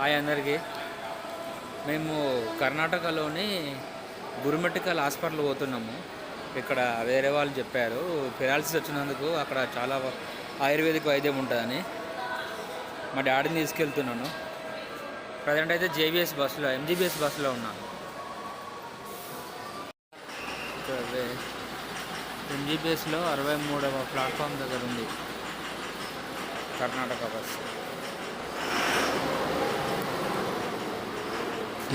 Hi అందరికీ. మేము కర్ణాటకలోని గురుమెట్టికల్ హాస్పిటల్ పోతున్నాము. ఇక్కడ వేరే వాళ్ళు చెప్పారు పెరాలసిస్ వచ్చినందుకు అక్కడ చాలా ఆయుర్వేదిక వైద్యం ఉంటుందని. మా డాడీని తీసుకెళ్తున్నాను. ప్రజెంట్ అయితే జేబీఎస్ బస్సులో ఎంజీబీఎస్ బస్సులో ఉన్నాను. ఎంజీబీఎస్లో అరవై మూడవ ప్లాట్ఫామ్ దగ్గర ఉంది కర్ణాటక బస్సు.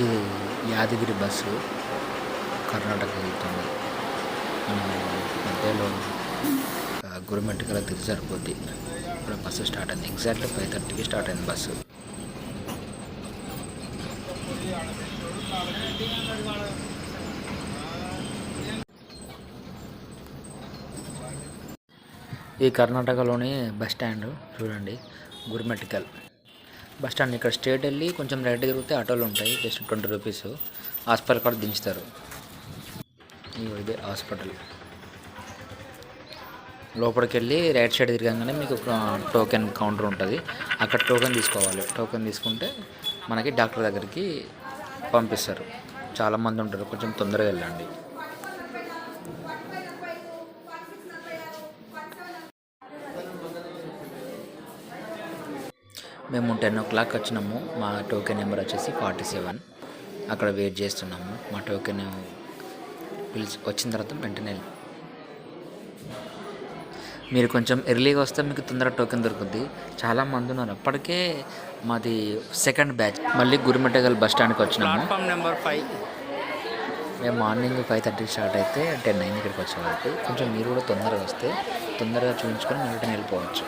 ఇది యాదగిరి బస్సు కర్ణాటక వెళ్తుంది. మనం మధ్యలో ఆ, గురుమెట్టికల తిరిగి సరిపోద్ది. ఇప్పుడు బస్సు స్టార్ట్ అయింది. ఎగ్జాక్ట్లీ ఫైవ్ థర్టీకి స్టార్ట్ అయింది బస్సు. ఈ కర్ణాటకలోని బస్ స్టాండ్ చూడండి. గురుమెటికల్ బస్ స్టాండ్ ఇక్కడ స్ట్రేట్ వెళ్ళి కొంచెం రైట్ తిరిగితే ఆటోలు ఉంటాయి. Just twenty rupees. హాస్పిటల్ కూడా దించుతారు. ఇదే హాస్పిటల్. లోపలికి వెళ్ళి రైట్ సైడ్ తిరగగానే మీకు టోకెన్ కౌంటర్ ఉంటుంది. అక్కడ టోకెన్ తీసుకోవాలి. టోకెన్ తీసుకుంటే మనకి డాక్టర్ దగ్గరికి పంపిస్తారు. చాలామంది ఉంటారు. కొంచెం తొందరగా వెళ్ళండి. మేము టెన్ ఓ క్లాక్ వచ్చినాము. మా టోకెన్ నెంబర్ వచ్చేసి ఫార్టీ సెవెన్. అక్కడ వెయిట్ చేస్తున్నాము. మా టోకెన్ పిలిచి వచ్చిన తర్వాత వెంటనే మీరు కొంచెం ఎర్లీగా వస్తే మీకు తొందరగా టోకెన్ దొరుకుద్ది. చాలా మంది ఉన్నారు. అప్పటికే మాది సెకండ్ బ్యాచ్. మళ్ళీ గురిమెట్టగల్ బస్ స్టాండ్కి వచ్చినాము. Platform number five. మేము మార్నింగ్ ఫైవ్ థర్టీకి స్టార్ట్ అయితే టెన్ నైన్ ఇక్కడికి వచ్చే వరకు కొంచెం మీరు కూడా తొందరగా వస్తే తొందరగా చూపించుకొని వెంటనే వెళ్ళిపోవచ్చు.